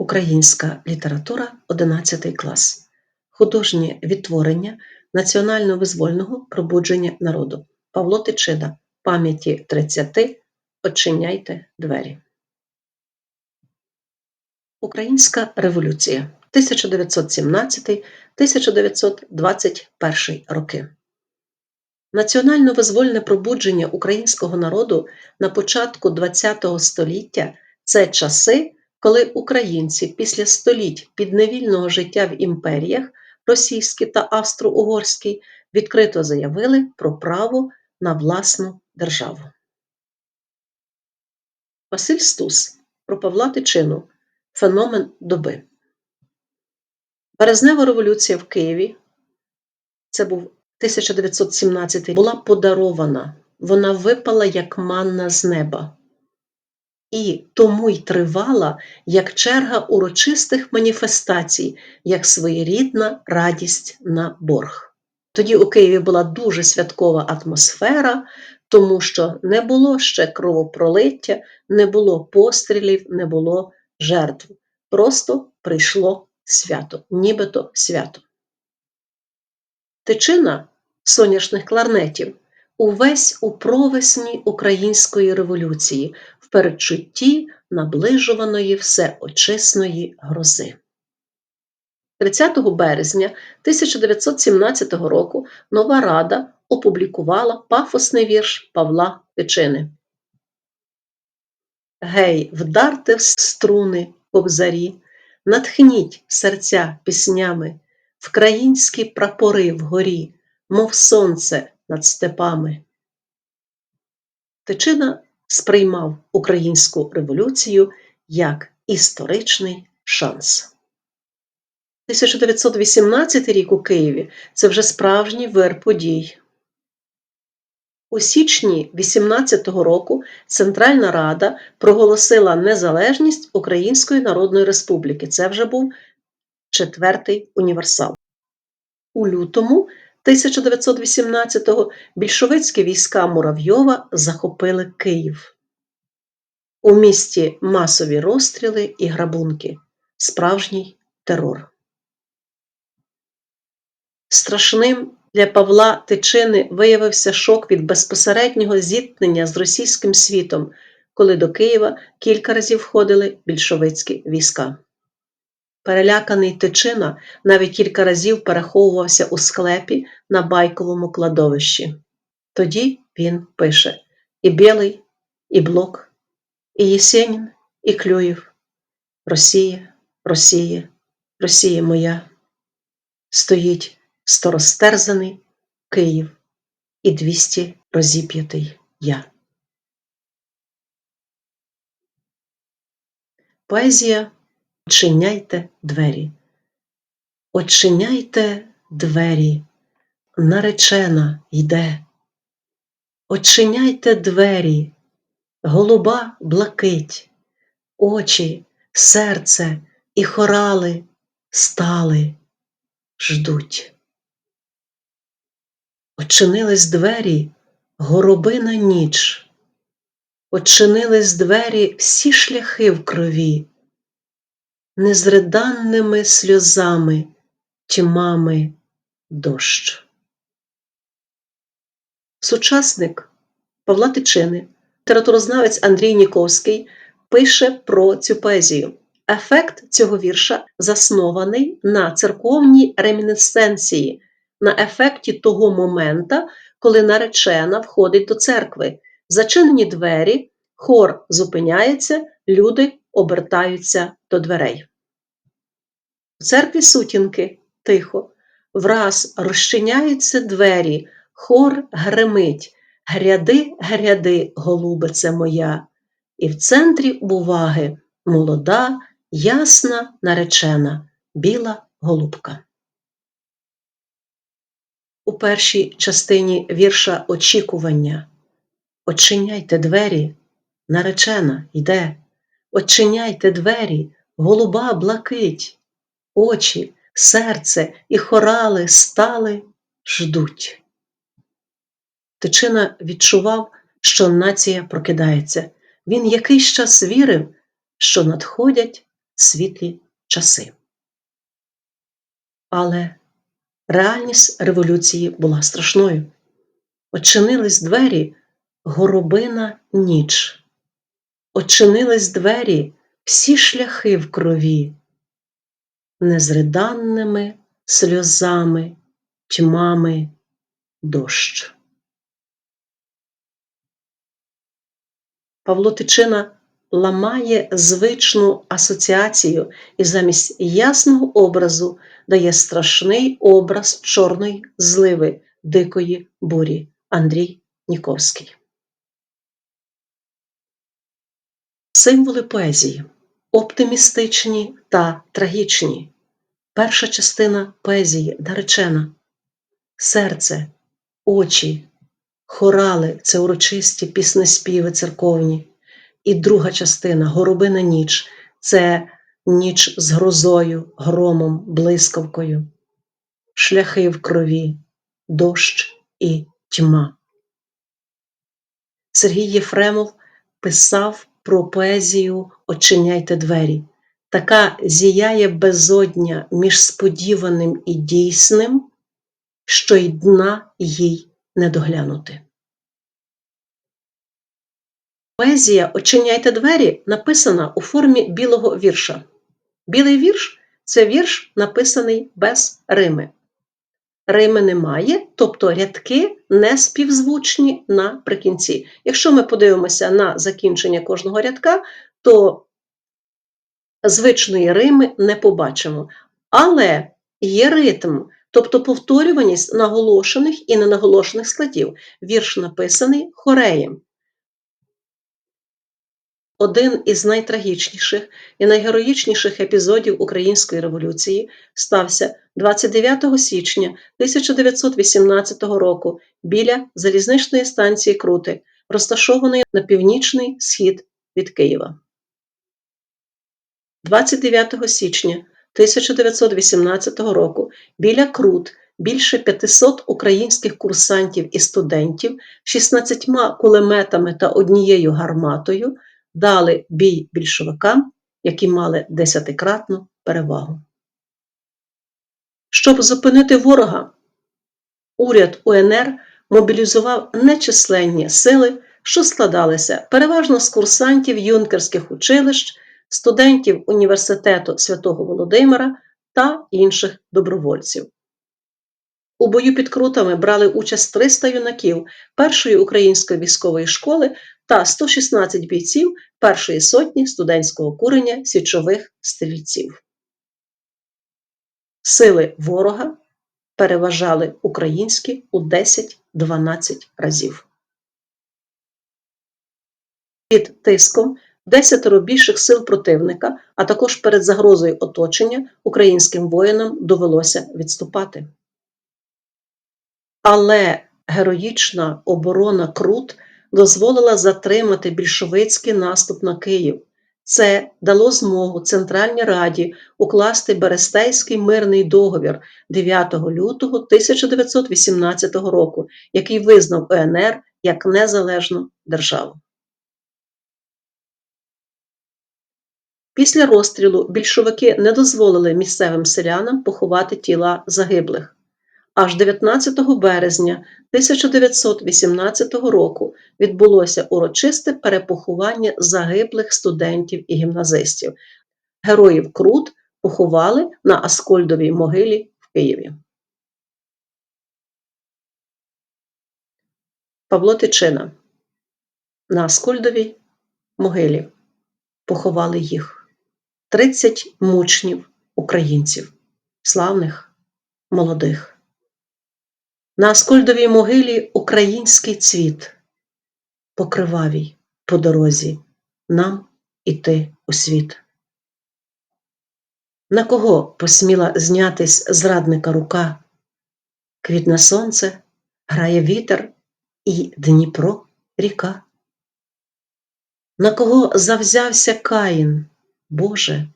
Українська література 11 клас. Художнє відтворення національно-визвольного пробудження народу. Павло Тичида. Пам'яті 30. Очиняйте двері. Українська революція 1917-1921 роки. Національно-визвольне пробудження українського народу на початку ХХ століття це часи, коли українці після століть підневільного життя в імперіях російській та австро-угорській відкрито заявили про право на власну державу. Василь Стус про Павла Тичину Феномен доби. Березнева революція в Києві це був 1917 була подарована, вона випала як манна з неба. І тому й тривала як черга урочистих маніфестацій, як своєрідна радість на борг. Тоді у Києві була дуже святкова атмосфера, тому що не було ще кровопролиття, не було пострілів, не було жертв. Просто прийшло свято, нібито свято. Тичина соняшних кларнетів увесь у провесні української революції, в передчутті наближуваної всеочисної грози. 30 березня 1917 року нова рада опублікувала пафосний вірш Павла Тичини. Гей, вдарте в струни кобзарі, натхніть серця піснями, вкраїнські прапори вгорі, мов сонце над степами. Тичина сприймав українську революцію як історичний шанс. 1918 рік у Києві це вже справжній вир подій. У січні 18-го року Центральна Рада проголосила незалежність Української Народної Республіки. Це вже був четвертий універсал. У лютому 1918-го більшовицькі війська Муравйова захопили Київ. У місті масові розстріли і грабунки, справжній терор. Страшним для Павла Тичини виявився шок від безпосереднього зіткнення з російським світом, коли до Києва кілька разів входили більшовицькі війська. Переляканий Тичина навіть кілька разів переховувався у склепі на байковому кладовищі. Тоді він пише і Білий, і Блок, і Єсенін, і Клюєв. Росія, Росія, Росія моя. Стоїть сторостерзаний Київ і двісті розіп'ятий я. Поезія Очиняйте двері. Очиняйте двері, наречена йде. Очиняйте двері, голуба блакить, очі, серце і хорали стали, ждуть. Очинились двері, горобина ніч, Очинились двері всі шляхи в крові незриданними сльозами тьмами дощ. Сучасник Павла Тичини, літературознавець Андрій Ніковський, пише про цю поезію. Ефект цього вірша заснований на церковній ремінесценції, на ефекті того момента, коли наречена входить до церкви. Зачинені двері, хор зупиняється, люди обертаються до дверей. В церкві сутінки тихо, враз розчиняються двері, хор гремить, гряди, гряди, голубице моя, і в центрі уваги молода, ясна наречена, біла голубка. У першій частині вірша очікування. Очиняйте двері, наречена йде, очиняйте двері, голуба блакить очі, серце і хорали стали, ждуть. Тичина відчував, що нація прокидається. Він якийсь час вірив, що надходять світлі часи. Але реальність революції була страшною. Очинились двері горобина ніч, очинились двері всі шляхи в крові, незриданними сльозами, тьмами дощ. Павло Тичина ламає звичну асоціацію і замість ясного образу дає страшний образ чорної зливи дикої бурі Андрій Ніковський. Символи поезії оптимістичні та трагічні. Перша частина поезії наречена. Серце, очі, хорали це урочисті піснеспіви церковні. І друга частина горобина ніч це ніч з грозою, громом, блискавкою, шляхи в крові, дощ і тьма. Сергій Єфремов писав про поезію Очиняйте двері. Така зіяє безодня між сподіваним і дійсним, що й дна їй не доглянути. Поезія Очиняйте двері написана у формі білого вірша. Білий вірш це вірш, написаний без рими. Рими немає, тобто рядки не співзвучні наприкінці. Якщо ми подивимося на закінчення кожного рядка, то звичної рими не побачимо. Але є ритм, тобто повторюваність наголошених і ненаголошених складів. Вірш написаний хореєм. Один із найтрагічніших і найгероїчніших епізодів Української революції стався 29 січня 1918 року біля залізничної станції Крути, розташованої на північний схід від Києва. 29 січня 1918 року біля Крут більше 500 українських курсантів і студентів 16 кулеметами та однією гарматою дали бій більшовикам, які мали десятикратну перевагу. Щоб зупинити ворога, уряд УНР мобілізував нечисленні сили, що складалися переважно з курсантів юнкерських училищ, студентів університету святого Володимира та інших добровольців. У бою під крутами брали участь 300 юнаків першої української військової школи та 116 бійців першої сотні студентського курення січових стрільців. Сили ворога переважали українські у 10-12 разів. Під тиском десятеро більших сил противника, а також перед загрозою оточення українським воїнам довелося відступати. Але героїчна оборона Крут дозволила затримати більшовицький наступ на Київ. Це дало змогу Центральній Раді укласти Берестейський мирний договір 9 лютого 1918 року, який визнав УНР як незалежну державу. Після розстрілу більшовики не дозволили місцевим селянам поховати тіла загиблих. Аж 19 березня 1918 року відбулося урочисте перепоховання загиблих студентів і гімназистів. Героїв Крут поховали на Аскольдовій могилі в Києві. Павло Тичина на Аскольдовій могилі поховали їх 30 мучнів українців, славних, молодих. На Аскольдовій могилі український цвіт, покривавій по дорозі нам іти у світ. На кого посміла знятись зрадника рука? Квітне сонце, грає вітер і Дніпро ріка. На кого завзявся Каїн, Боже,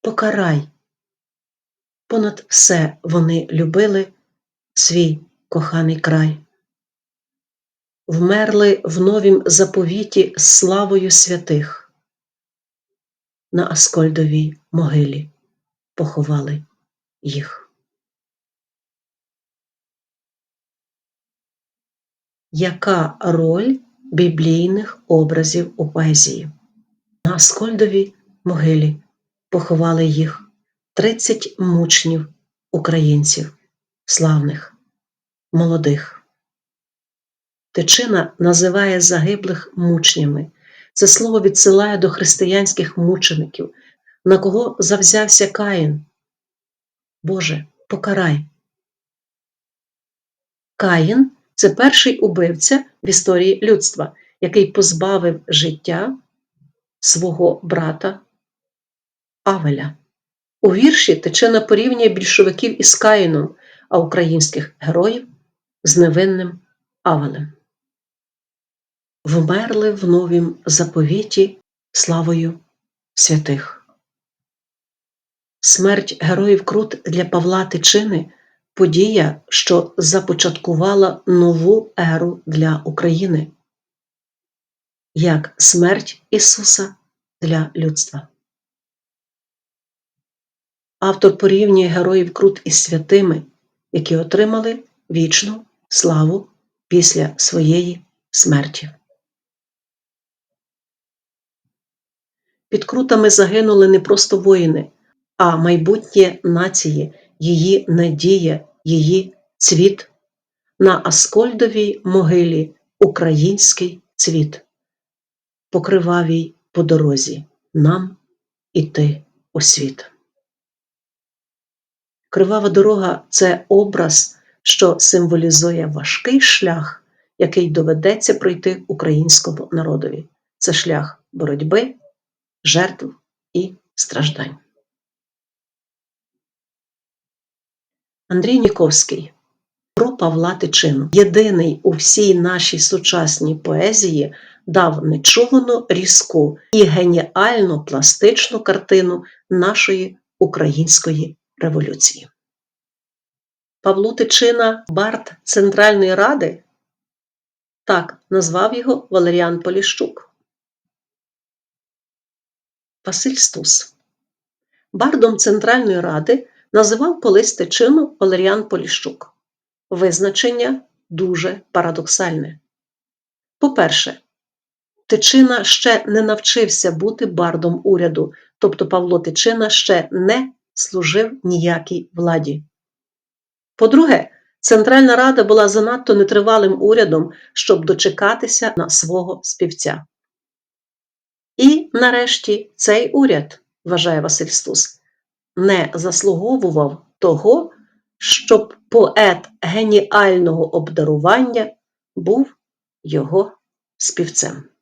покарай. Понад все вони любили свій коханий край. Вмерли в новім заповіті славою святих на Аскольдовій могилі поховали їх. Яка роль біблійних образів у поезії? На Аскольдовій могилі поховали їх 30 мучнів українців, славних, молодих. Тичина називає загиблих мучнями. Це слово відсилає до християнських мучеників, на кого завзявся Каїн. Боже, покарай. Каїн це перший убивця в історії людства, який позбавив життя свого брата Авеля. У вірші Тичина порівнює більшовиків із Каїном, а українських героїв з невинним Авелем. Вмерли в новім заповіті славою святих. Смерть героїв Крут для Павла Тичини подія, що започаткувала нову еру для України, як смерть Ісуса для людства. Автор порівнює героїв Крут із святими, які отримали вічну славу після своєї смерті. Під крутами загинули не просто воїни, а майбутнє нації, її надія, її цвіт. На Аскольдовій могилі український цвіт, покривавій по дорозі нам іти у світ. Кривава дорога це образ, що символізує важкий шлях, який доведеться пройти українському народові. Це шлях боротьби, жертв і страждань. Андрій Ніковський про Павла Тичину. Єдиний у всій нашій сучасній поезії дав нечувану різку і геніальну пластичну картину нашої української революції. Павло Тичина Барт Центральної Ради так назвав його Валеріан Поліщук. Василь Стус. Бардом Центральної Ради називав колись Тичину Валеріан Поліщук. Визначення дуже парадоксальне. По-перше, Тичина ще не навчився бути бардом уряду, тобто Павло Тичина ще не служив ніякій владі. По-друге, Центральна Рада була занадто нетривалим урядом, щоб дочекатися на свого співця. І, нарешті, цей уряд, вважає Василь Стус, не заслуговував того, щоб поет геніального обдарування був його співцем.